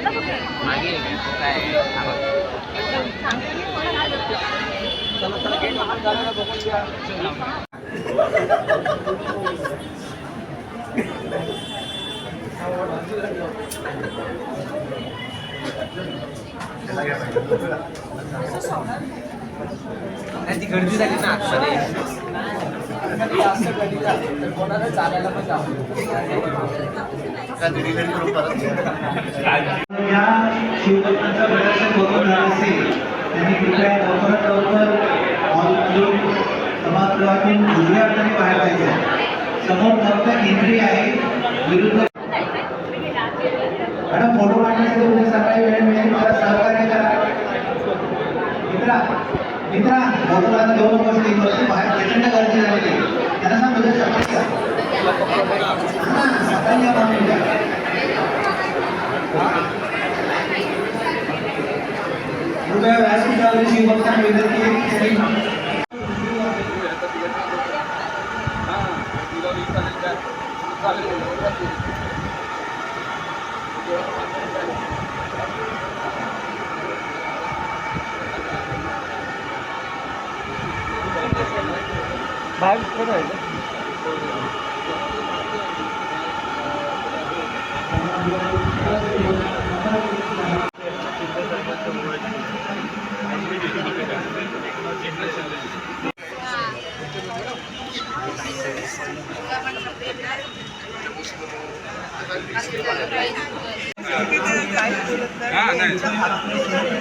दादा कुठे मागे काय ती गर्दी झाली ना आतमध्ये या शिवभक्तांचा प्रदर्शन करून झाला असेल त्यांनी कृपया लवकरात लवकर हॉलमधून सभागृहातून उजव्या हाताने बाहेर जायचं समोर फक्त एंट्री आहे विरुद्ध मॅडम फोटो काढण्यासाठी उद्या सकाळी वेळ मिळेल मला सहकार्य करा. मित्रा मित्रा फोटो आता घेऊ नकोस तीन वर्ष बाहेर प्रचंड गर्दी झालेली त्यांना सांग उद्या सकाळी या. सकाळी या म्हणून उद्या. कृपया व्यासपीठावरील शिवभक्तांना विनंती आहे की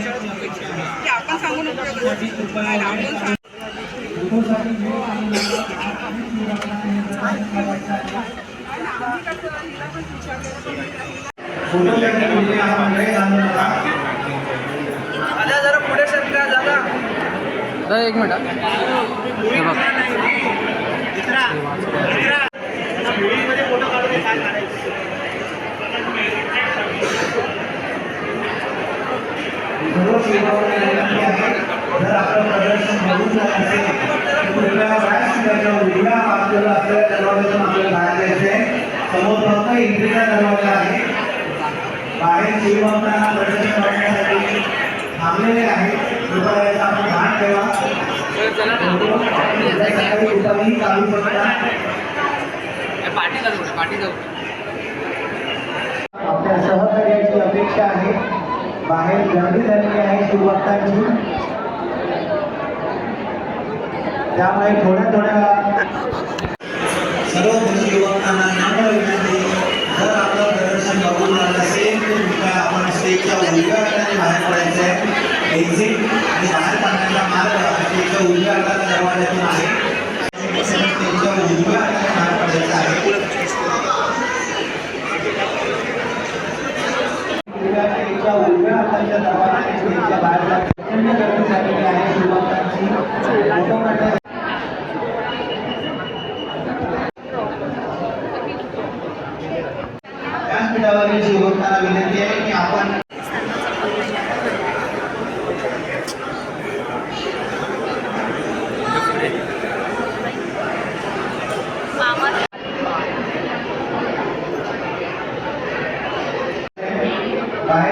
त्यांनी आपण सांगून उपयोग आपण सांग फोटो काढण्यासाठी म्हणजे हा मंडळी जाणून नका. जरा पुढे सरका दादा एक मिनिट हे बघ जर आपलं प्रदर्शन बघून असेल असलेल्या दरवाजातून आपल्याला बाहेर जायचं आहे समोर फक्त एंट्रीचा दरवाजा आहे. बाहेर शिवभक्तांना प्रदर्शन करण्यासाठी थांबलेले आहे कृपया याचा आपण भान ठेवा. कुठंही चालू शकता पाठी जाऊ पाठी जाऊ. आपल्या सहकार्याची अपेक्षा आहे. बाहेर गर्दी झालेली आहे शिवभक्तांची त्यामुळे थोड्या थोड्या सर्व शिवभक्तांना आपलं प्रदर्शन असेल तर आपण स्टेजच्या उजव्या हाताने बाहेर पडायचं आहे एक्झिट आणि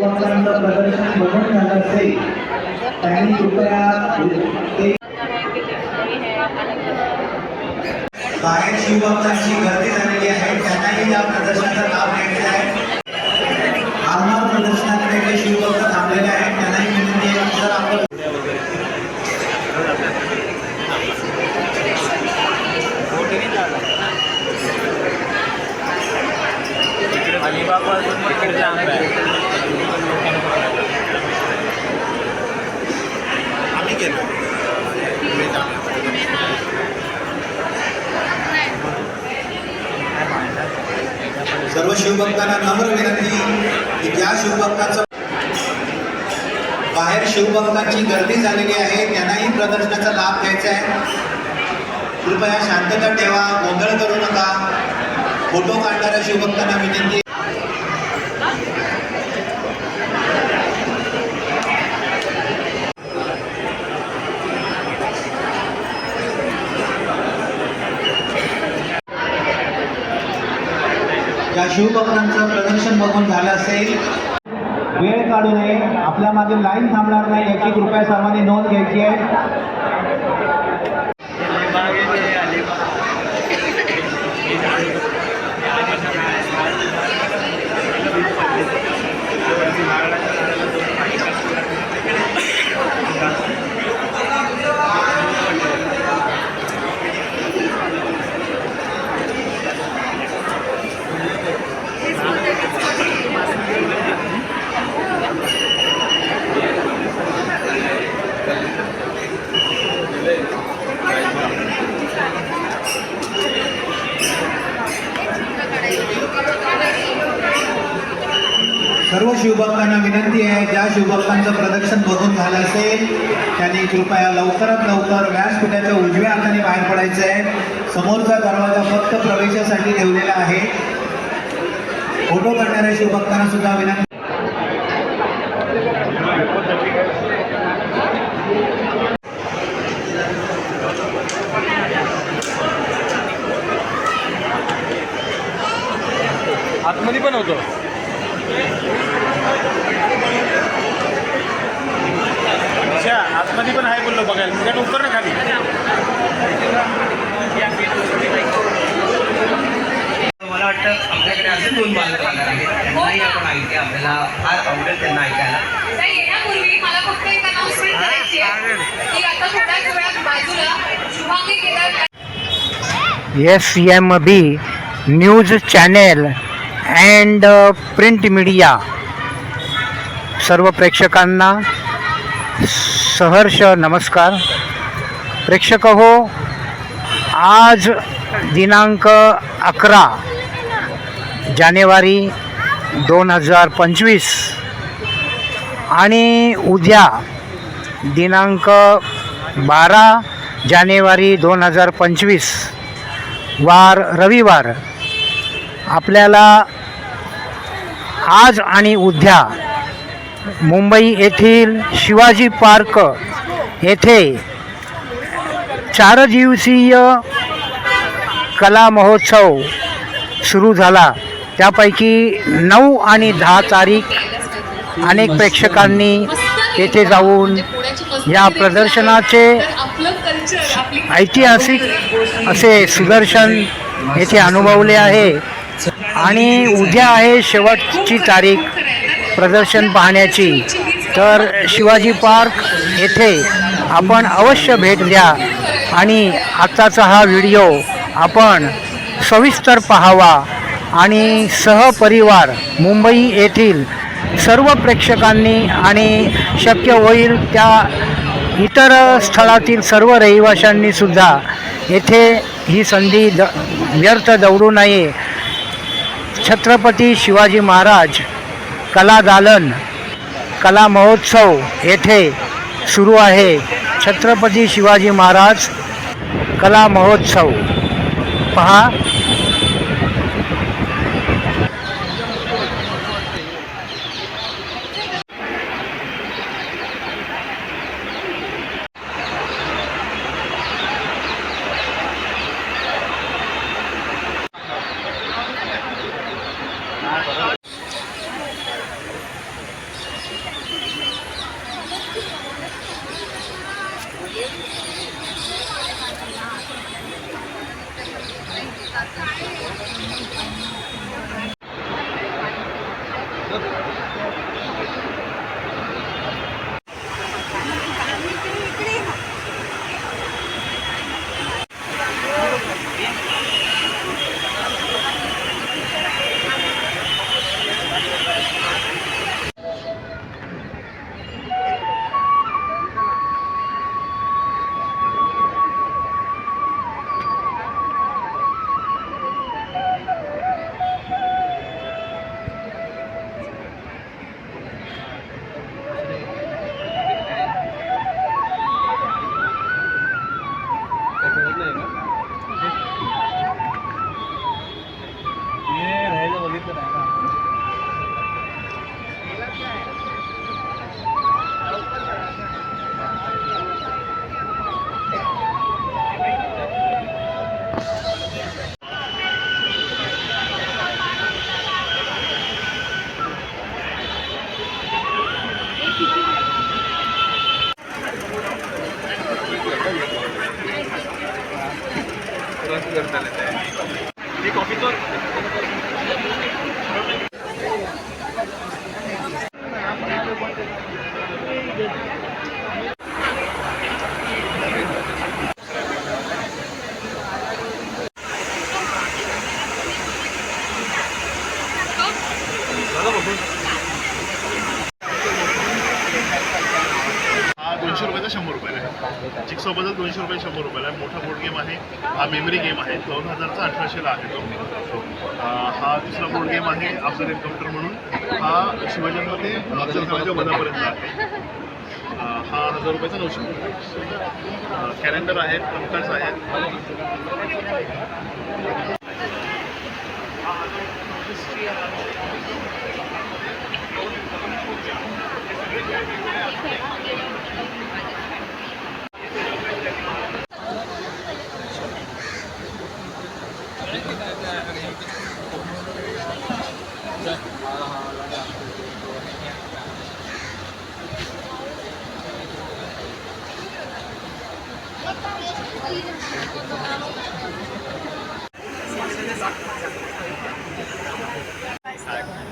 शिवभक्तांचं प्रदर्शन बघून झालं असेल त्यांनी कृपया बाहेर शिवभक्तांची गर्दी झालेली आहे. त्यांनाही या प्रदर्शनाचा लाभ घ्यायचा आहे. आरमार प्रदर्शनाकडे काही शिवभक्त थांबलेले आहेत. त्यांनाही विनंती आहे जर आपण आम्ही बाहेर शिवभक्तांची गर्दी झालेली आहे. त्यांनाही प्रदर्शनाचा लाभ घ्यायचा आहे. कृपया शांतता ठेवा. गोंधळ करू नका. फोटो काढणाऱ्या शिवभक्तांना विनंती आहे. ज्या शिवभक्तांचं प्रदर्शन बघून झालं असेल वेळ काढू नये. आपल्या मागे लाईन थांबणार नाही. याची कृपया सर्वांनी नोंद घ्यायची आहे. शिवभक्तांचं प्रदर्शन बघून झालं असेल. त्यांनी कृपया लवकरात लवकर व्यासपीठाच्या उजव्या हाताने बाहेर पडायचं आहे. समोरचा दरवाजा फक्त प्रवेशासाठी ठेवलेला आहे. फोटो काढणाऱ्या शिवभक्तांना सुद्धा विनंती आतमध्ये पण होतो आतमध्ये पण आहे बोललो बघायला. तिकडे उतर ना खाली. मला वाटतं आपल्याकडे अजून दोन बालक राहणार आहेत. त्यांनाही आपण ऐकते. आपल्याला फार आवडेल त्यांना ऐकायला. त्या येण्यापूर्वी मला फक्त एक अनाउन्समेंट करायची आहे की आता थोड्याच वेळात बाजूला Shubhangi Kedar S M B news channel and print media सर्व प्रेक्षकांना सहर्ष नमस्कार. प्रेक्षक हो आज दिनांक अकरा जानेवारी दोन हजार पंचवीस आणि उद्या दिनांक बारा जानेवारी दोन हजार पंचवीस वार रविवार. आपल्याला आज आणि उद्या मुंबई येथील शिवाजी पार्क येथे चार दिवसीय कला महोत्सव सुरू झाला. त्यापैकी नऊ आणि दहा तारीख अनेक प्रेक्षकांनी येथे जाऊन या प्रदर्शनाचे ऐतिहासिक असे सुदर्शन येथे अनुभवले आहे. आणि उद्या आहे शेवटची तारीख. प्रदर्शन पाहण्याची. तर शिवाजी पार्क येथे आपण अवश्य भेट द्या. आणि आत्ताचा हा व्हिडिओ आपण सविस्तर पाहावा. आणि सहपरिवार मुंबई येथील सर्व प्रेक्षकांनी आणि शक्य होईल त्या इतर स्थळातील सर्व रहिवाशांनी सुद्धा येथे ही संधी द व्यर्थ दौडू नये. छत्रपती शिवाजी महाराज कला दालन कला महोत्सव येथे सुरू आहे. छत्रपती शिवाजी महाराज कला महोत्सव. पहा रुपयाचा नऊशे रुपये कॅलेंडर आहेत कंकास आहेत Thank you.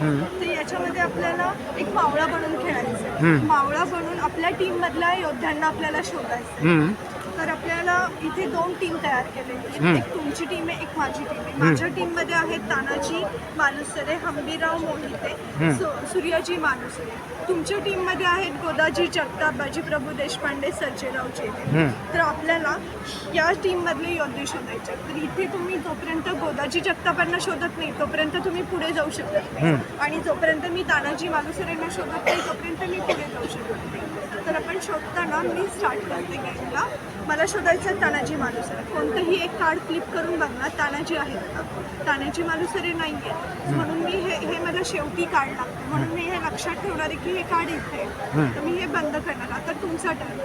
तर याच्यामध्ये आपल्याला एक मावळा बनवून खेळायचं. मावळा बनवून आपल्या टीम मधल्या योद्ध्यांना आपल्याला शोधायचं हम्म. तर आपल्याला इथे दोन टीम तयार. आहेत एक तुमची टीम आहे एक माझी टीम आहे माझ्या टीममध्ये आहेत तानाजी मानुसरे हंबीराव मोहिते सूर्याजी मानुसरे तुमच्या टीममध्ये आहेत गोदाजी जगताप बाजीप्रभू देशपांडे सर्जेराव हम्म. तर आपल्याला या टीम मधले योद्धे शोधायचे. तर इथे तुम्ही जोपर्यंत गोदाजी जगतापांना शोधत नाही तोपर्यंत तुम्ही पुढे जाऊ शकत नाही. आणि जोपर्यंत मी तानाजी मालुसरेंना शोधत नाही तोपर्यंत मी पुढे जाऊ शकत नाही तर आपण शोधताना मी स्टार्ट करते गेमला मला शोधायचं आहे तानाजी मालुसरे. कोणतंही एक कार्ड फ्लिप करून बघणार तानाजी आहेत का? तानाजी मालुसरे नाही आहेत म्हणून मी हे हे मला शेवटी कार्ड लागतं. म्हणून मी हे लक्षात ठेवणार आहे की हे कार्ड इथे आहे. तर मी हे बंद करणार. आता तुमचा टर्न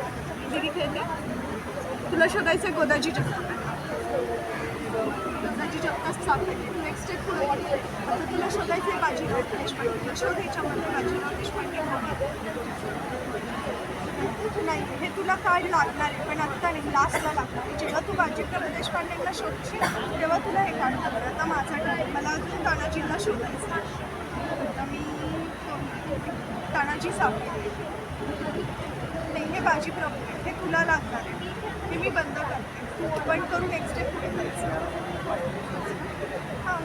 दिदी खेळते तुला शोधायचं आहे गोदाजी जगतापांना गोदाजी जगताप सापडले नेक्स्ट स्टेप पुढे आता तुला शोधायचं आहे बाजीराव देशपांडे. शोध ह्याच्यामध्ये बाजीराव देशपांडे. नाही हे तुला कार्ड लागणार आहे? पण आत्ता नाही लास्टला लागणार आहे. जेव्हा तू बाजीराव देशपांडेंना शोधशील तेव्हा तुला हे कार्ड लागणार आता माझा टाईम मला अजून तानाजींना शोधायचं आता मी तानाजी सापडले नाही हे बाजी प्रभू हे तुला लागणार आहे. हे मी बंद करते. तू करून नेक्स्ट स्टेप पुढे जायचं? हां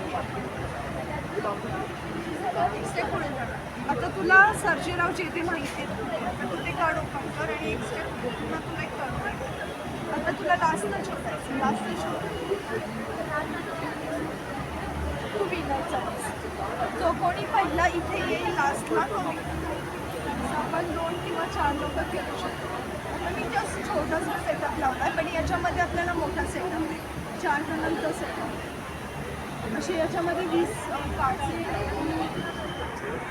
नेक्स्ट स्टेप पुढे जाणार. आता तुला सर्जेराव चेते माहिती आहे आता तू ते कार्ड ओपन कर आणि एक स्टेप पुन्हा तुला एक कार्ड आता तुला लास्टला शोधायचं लास्टला शोध. तू विनरचा जो कोणी पहिला इथे येईल लास्टला तो आपण दोन किंवा चार लोक खेळू शकतो. आता मी जस्ट छोटासा सेटअप लावला आहे पण याच्यामध्ये आपल्याला मोठा सेटअप आहे चार जणांचा सेटअप असे याच्यामध्ये वीस कार्ड्स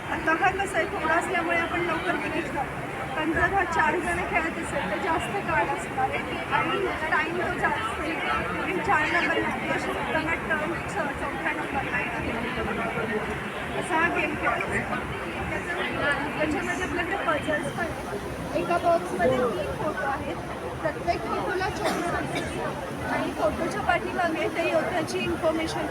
आता हा कसं आहे थोडा असल्यामुळे आपण लवकर फिनिश करतो पण जर हा चार जण खेळत असेल तर जास्त काळ असणार आहे. आणि टाईम तो जास्त आहे. आणि चार नंबर किंवा टर्न चौथ्या नंबरला असा हा गेम खेळतो त्याच्यामध्ये आपल्याकडे पझल्स पण आहेत. एका बॉक्समध्ये तीन फोटो आहेत. प्रत्येक फोटोला चोवीस आणि फोटोच्या पाठीमागे ते योद्ध्याची इन्फॉर्मेशन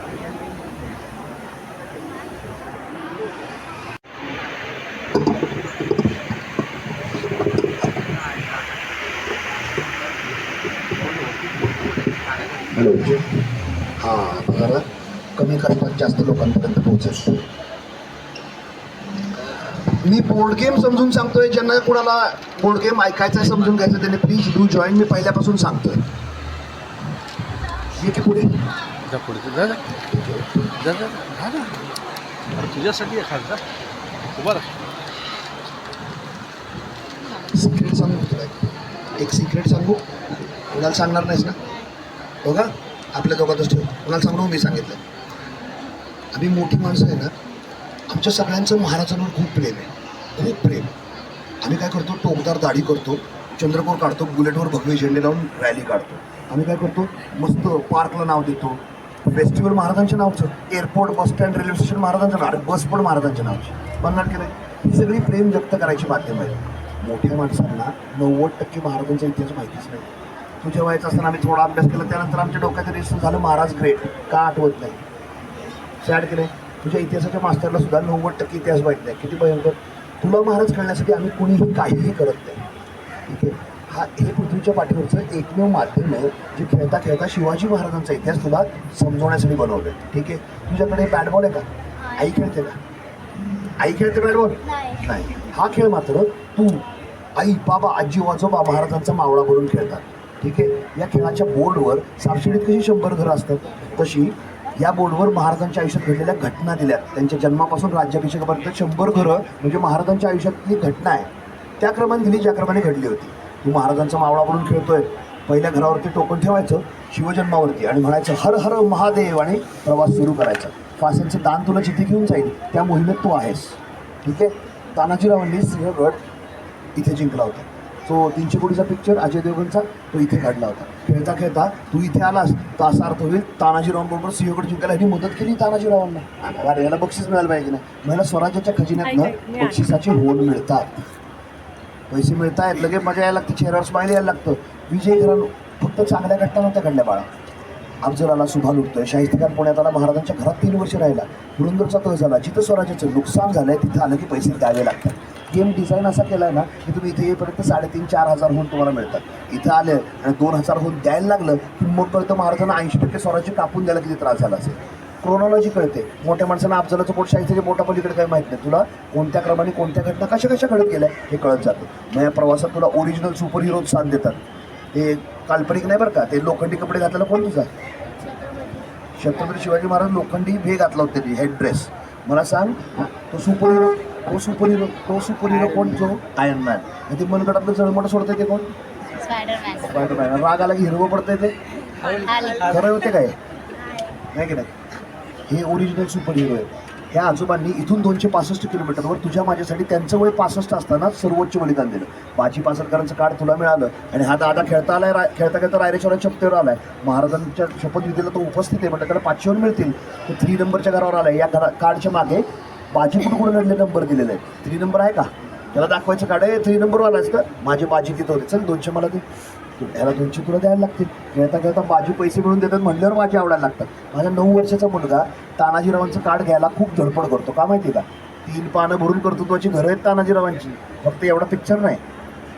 हॅलो हां जरा खर्चात जास्त लोकांपर्यंत पोहोचेल. मी बोर्ड गेम समजून सांगतोय ज्यांना कोणाला बोर्ड गेम ऐकायचं आहे समजून घ्यायचं त्यांनी प्लीज डू जॉईन मी पहिल्यापासून सांगतोय. पुढे. तुझ्यासाठी सिक्रेट सांगू तुला एक. सिक्रेट सांगू. कोणाला सांगणार नाहीस ना? हो का आपल्या दोघातच ठेव. कोणाला सांगू? मी सांगितलं. आम्ही मोठी माणसं आहे ना आमच्या सगळ्यांचं महाराजांवर खूप प्रेम आहे. खूप प्रेम. आम्ही काय करतो टोकदार दाढी करतो चंद्रपूर काढतो बुलेटवर भगवे झेंडे लावून रॅली काढतो. आम्ही काय करतो मस्त पार्कला नाव देतो. फेस्टिवल महाराजांच्या नावचं airport bus stand railway station महाराजांचं नाव बस पण महाराजांच्या नावचं. बनणार की नाही ही सगळी प्रेम व्यक्त करायची माध्यम आहे मोठ्या माणसांना नव्वद टक्के महाराजांचा इतिहास माहितीच नाही. तुझ्या वयाचा असताना आम्ही थोडा अभ्यास केला त्यानंतर आमच्या डोक्यात रेस्ट झालं महाराज ग्रेट का आठवत नाही? सॅड की नाही? तुझ्या इतिहासाच्या मास्तरला सुद्धा नव्वद टक्के इतिहास माहीत नाही. किती भयंकर? तुला महाराज कळण्यासाठी आम्ही कुणीही काहीही करत नाही. ठीक आहे? हा हे पृथ्वीच्या पाठीवरचं एकमेव माध्यम आहे जे खेळता खेळता शिवाजी महाराजांचा इतिहास तुला समजवण्यासाठी बनवलं ठीक आहे? तुझ्याकडे बॅट बॉल आहे का? आई खेळते का? आई खेळते बॅट बॉल नाही. हा खेळ मात्र तू आई बाबा आजी आजोबा महाराजांचा मावळा करून खेळतात. ठीक आहे? या खेळाच्या बोर्डवर सापशिडीत कशी शंभर घरं असतात? तशी या बोर्डवर महाराजांच्या आयुष्यात घडलेल्या घटना दिल्यात. त्यांच्या जन्मापासून राज्याभिषेकापर्यंत शंभर घरं म्हणजे महाराजांच्या आयुष्यातली घटना आहे. त्या क्रमाने दिली ज्या क्रमाने घडली होती. तू महाराजांचा मावळा म्हणून खेळतोय. पहिल्या घरावरती टोकन ठेवायचं शिवजन्मावरती आणि म्हणायचं हर हर महादेव आणि प्रवास सुरू करायचा. फासांचं दान तुला जिथे घेऊन जाईल त्या मोहिमेत तू आहेस. ठीक आहे? तानाजीरावांनी सिंहगड इथे जिंकला होता. तो तीनशे कोटीचा पिक्चर अजय देवगणचा तो इथे काढला होता. खेळता खेळता तू इथे आलास तर असा अर्थ होईल तानाजीरावांबरोबर सिंहगड जिंकायला ह्यांनी मदत केली तानाजीरावांना. अरे याला बक्षीस मिळायला पाहिजे ना. मला स्वराज्याच्या खजिन्यातनं बक्षिसाचे होल मिळतात. पैसे मिळत आहेत लगेच मजा यायला लागते चेहऱ्यावर स्माईल यायला लागतं. विजय घरानं फक्त चांगल्या घटना नव्हत्या घडल्या बाळा. अफजल आला सुभा लुटतोय शाहिस्ते खान पुण्यात आला महाराजांच्या घरात तीन वर्ष राहिला. पुरंदरचा तह झाला. जिथं स्वराज्याचं नुकसान झालंय तिथं आलं की पैसे द्यावे लागतात. गेम डिझाईन असा केला आहे ना की तुम्ही इथे येईपर्यंत साडेतीन चार हजार होऊन तुम्हाला मिळतात. इथं आले आणि दोन हजार होऊन द्यायला लागलं की मग कळतं महाराजांना ऐंशी टक्के स्वराज्य कापून द्यायला किती त्रास झाला असेल. क्रोनॉलॉजी कळते. मोठ्या माणसांना अफजलाचं पोट शाहिस्तेच्या पोटापलीकडे काही माहीत नाही. तुला कोणत्या क्रमाने कोणत्या घटना कशा कशा घडत गेल्या हे कळत जातं. मग या प्रवासात तुला ओरिजिनल सुपर हिरो साथ देतात. ते काल्पनिक नाही बरं का ते लोखंडी कपडे घातलेला कोण तुझा? छत्रपती शिवाजी महाराज लोखंडी भे घातला होता त्यांनी हेड ड्रेस मला सांग तो सुपर हिरो तो सुपर हिरो तो सुपर हिरो कोण जो? आयर्न मॅन आणि ते मनगटातलं जळमट सोडतंय ते कोण? स्पायडरमॅन स्पायडरमॅन राग आला की हिरवं पडतंय ते? खरं होते काय? नाही की नाही? हे ओरिजिनल सुपर हिरो आहे ह्या आजोबांनी इथून दोनशे पासष्ट किलोमीटरवर तुझ्या माझ्यासाठी त्यांचं वय पासष्ट असताना सर्वोच्च बलिदान दिलं. बाजी पासष्टकरांचं कार्ड तुला मिळालं आणि हा दादा खेळता आलाय रा खेळता खेळता रायरेश्वराच्या शपथेवर आलाय. महाराजांच्या शपथविधीला तो उपस्थित आहे म्हणजे त्याला पाचशेवर मिळतील. तो थ्री नंबरच्या घरावर आलाय. या घरा कार्डच्या मागे बाजी कुठं कुठं नंबर दिलेले आहेत. थ्री नंबर आहे का? त्याला दाखवायचं कार्ड थ्री नंबरवालाच का? माझी बाजी तिथं होते? चल दोनशे मला दे. ह्याला दोनशे तुला द्यायला लागतील. खेळता खेळता बाजी पैसे मिळून देतात म्हणल्यावर माझी आवडायला लागतात. माझा नऊ वर्षाचा मुलगा तानाजीरावांचं कार्ड घ्यायला खूप धडपड करतो. का माहिती आहे का? तीन पानं भरून कर्तृत्वाची घरं आहेत तानाजीरावांची. फक्त एवढा पिक्चर नाही.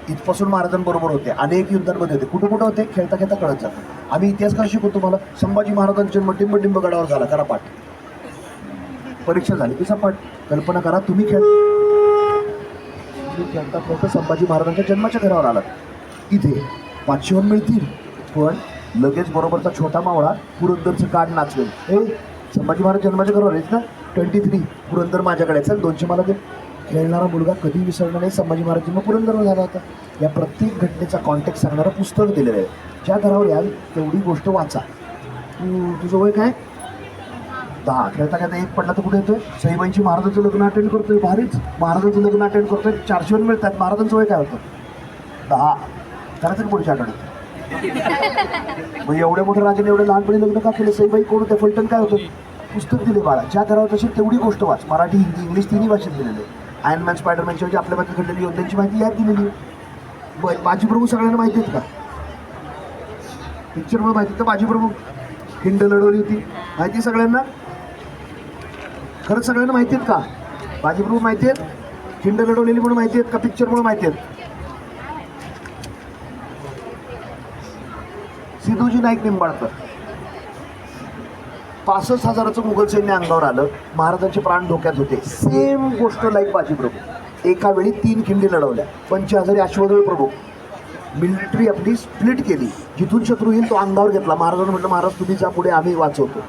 इथपासून महाराजांबरोबर होते. अनेक युद्धांमध्ये होते. कुठं कुठं होते? खेळता खेळता कळत जातं. आम्ही इतिहास का शिकवतो तुम्हाला? संभाजी महाराजांचा जन्म टिंब टिंब गडावर झाला. करा पाठ. परीक्षा झाली की सपाट. कल्पना करा तुम्ही खेळ तुम्ही खेळता खेळता संभाजी महाराजांच्या जन्माच्या घरावर आलात. इथे पाचशेवर मिळतील पण लगेच बरोबरचा छोटा मावळा पुरंदरचं कार्ड नाचवेल. ए संभाजी महाराज जन्माच्या घरावर आहेत ना? ट्वेंटी थ्री पुरंदर माझ्याकडे चल दोनशे मला दे. खेळणारा मुलगा कधी विसरणार नाही. संभाजी महाराज जन्म पुरंदरवर झाला होता. या प्रत्येक घटनेचा कॉन्टॅक्ट सांगणारं पुस्तक दिलेलं आहे. ज्या घरावर याल तेवढी गोष्ट वाचा. तू तुझं वय काय? दहा. खेळता खेळता एक पडला तर कुठे येतोय? सईबाईंची महाराजांचं लग्न अटेंड करतोय भारीच महाराजांचं लग्न अटेंड करतोय. चारशेवर मिळतात. महाराजांचं वय काय होतं? दहा. करा तरी पुढच्या आठवड्यात मग एवढ्या मोठ्या राजाने एवढं लहानपणी लग्न का केलं? सईबाई कोण होते? फलटण काय होतं? पुस्तक दिले बाळा. ज्या घरावर तशी तेवढी गोष्ट वाच. मराठी हिंदी इंग्लिश तिन्ही भाषेत दिलेले आयनमॅन स्पायडरमॅनच्या म्हणजे आपल्या बाजूला घडलेली योद्ध्यांची माहिती यात दिलेली. ब- बाजीप्रभू सगळ्यांना माहिती आहेत का? पिक्चरमुळे माहिती तर का? बाजीप्रभू? हिंड लढवली होती. माहिती सगळ्यांना? खरंच सगळ्यांना माहिती आहेत का? बाजीप्रभू माहिती आहेत खिंड लढवलेली म्हणून माहिती आहेत का? पिक्चर म्हणून माहिती आहेत. सिद्धूजी नाईक निंबाळकर. पासष्ट हजाराचं मुघल सैन्य अंगावर आलं महाराजांचे प्राण धोक्यात होते. सेम गोष्ट लाईक बाजीप्रभू एका वेळी तीन खिंडी लढवल्या. पंचहजारी अश्वदळ प्रभू. मिलिटरी आपली स्प्लिट केली. जिथून शत्रू येईल तो अंगावर घेतला. महाराजांनी म्हटलं महाराज तुम्ही जा पुढे आम्ही वाचवतो.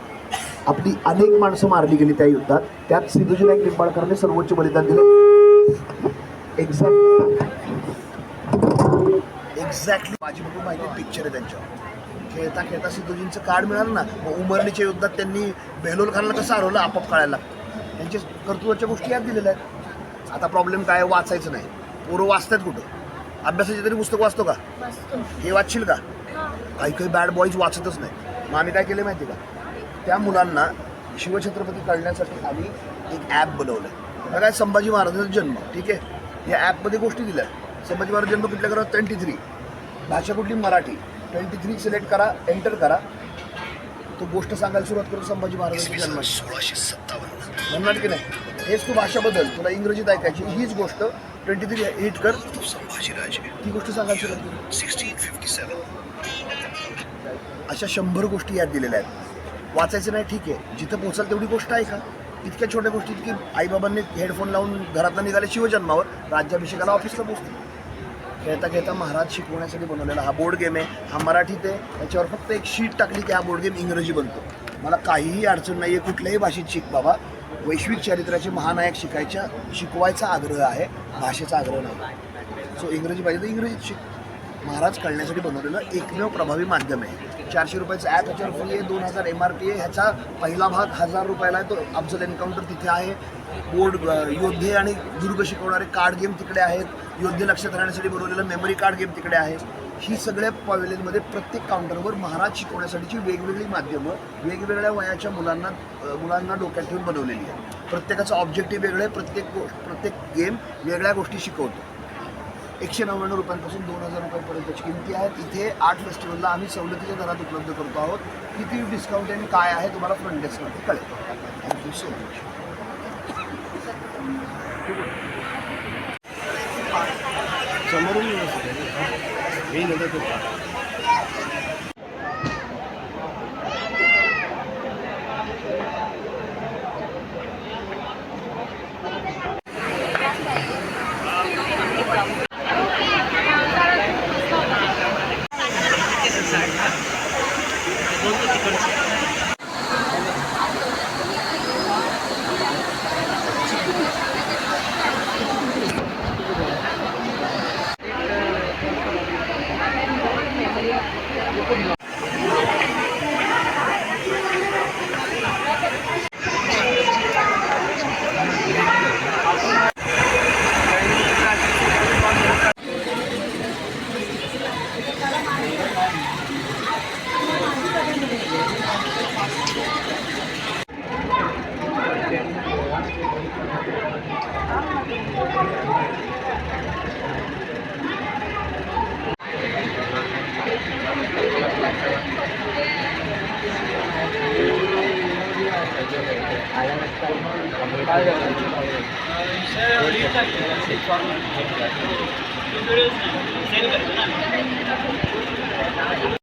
आपली अनेक माणसं मारली गेली त्या युद्धात. त्यात सिद्धूजी नाईक निंबाळकरांनी सर्वोच्च बलिदान दिलं. एक्झॅक्ट एक्झॅक्टली माझी बघून माहिती पिक्चर आहे त्यांच्यावर. खेळता खेळता सिद्धूजींचं कार्ड मिळालं ना मग उमरलीच्या युद्धात त्यांनी बेलोल खानला कसं हरवलं आपोआप कळायला लागतं त्यांच्या कर्तृत्वाच्या गोष्टी याद दिलेल्या आहेत. आता प्रॉब्लेम काय? वाचायचं नाही. पोरं वाचतात कुठं? अभ्यासाची तरी पुस्तक वाचतो का? हे वाचशील का? काही काही बॅड बॉईज वाचतच नाही मग आम्ही काय केलं माहिती का? त्या मुलांना शिवछत्रपती कळण्यासाठी आम्ही एक ॲप बनवलं आहे काय संभाजी महाराजांचा जन्म ठीक आहे? या ॲपमध्ये गोष्टी दिल्या. संभाजी महाराज जन्म कुठल्या घरात? ट्वेंटी थ्री भाषा कुठली? मराठी. ट्वेंटी थ्री सिलेक्ट करा एंटर करा. तो गोष्ट सांगायला सुरुवात करू संभाजी महाराजांच्या जन्माची. सोळाशे सत्तावन्न. म्हणणार की नाही? हेच तू भाषा बदल. तुला इंग्रजीत ऐकायची हीच गोष्ट ट्वेंटी थ्री हिट कर संभाजीराजे ती गोष्ट सांगायची सिक्स्टीन फिफ्टी सेवन अशा शंभर गोष्टी यात दिलेल्या आहेत. वाचायचं नाही ठीक आहे. जिथं पोहोचाल तेवढी गोष्ट आहे का? इतक्या छोट्या गोष्टीत की आईबाबांनी हेडफोन लावून घरातनं निघाले शिवजन्मावर राज्याभिषेकाला ऑफिसला पोहोचते खेळता खेळता महाराज शिकवण्यासाठी बनवलेला हा बोर्ड गेम आहे. हा मराठीत आहे याच्यावर फक्त एक शीट टाकली की हा बोर्ड गेम इंग्रजी बनतो. मला काहीही अडचण नाही आहे कुठल्याही भाषेत शिक बाबा. वैश्विक चरित्राचे महानायक शिकायच्या शिकवायचा आग्रह आहे. भाषेचा आग्रह नाही. सो इंग्रजी पाहिजे तर इंग्रजीत शिक. महाराज कळण्यासाठी बनवलेलं एकमेव प्रभावी माध्यम आहे. चारशे रुपयाचं ॲप ह्याच्यावर फ्री आहे दोन हजार एम आर पी आहे. ह्याचा पहिला भाग हजार रुपयाला आहे तो अफजल एन्काउंटर तिथे आहे. बोर्ड योद्धे आणि दुर्ग शिकवणारे कार्ड गेम तिकडे आहेत. योद्धे लक्षात राहण्यासाठी बनवलेलं मेमरी कार्ड गेम तिकडे आहे. ही सगळ्या पॉवेलेजमध्ये प्रत्येक काउंटरवर महाराज शिकवण्यासाठीची वेगवेगळी माध्यमं वेगवेगळ्या वयाच्या मुलांना मुलांना डोक्यात ठेवून बनवलेली आहे प्रत्येकाचं ऑब्जेक्टिव्ह वेगळं आहे प्रत्येक प्रत्येक गेम वेगळ्या गोष्टी शिकवतो. एकशे नव्याण्णव रुपयांपासून दोन हजार रुपयांपर्यंतची किमती आहेत. इथे आठ फेस्टिवलला आम्ही सवलतीच्या दरात उपलब्ध करतो आहोत. किती डिस्काउंट आणि काय आहे तुम्हाला फ्रंट डेस्कवरती कळेल. थँक्यू सो मच समोरून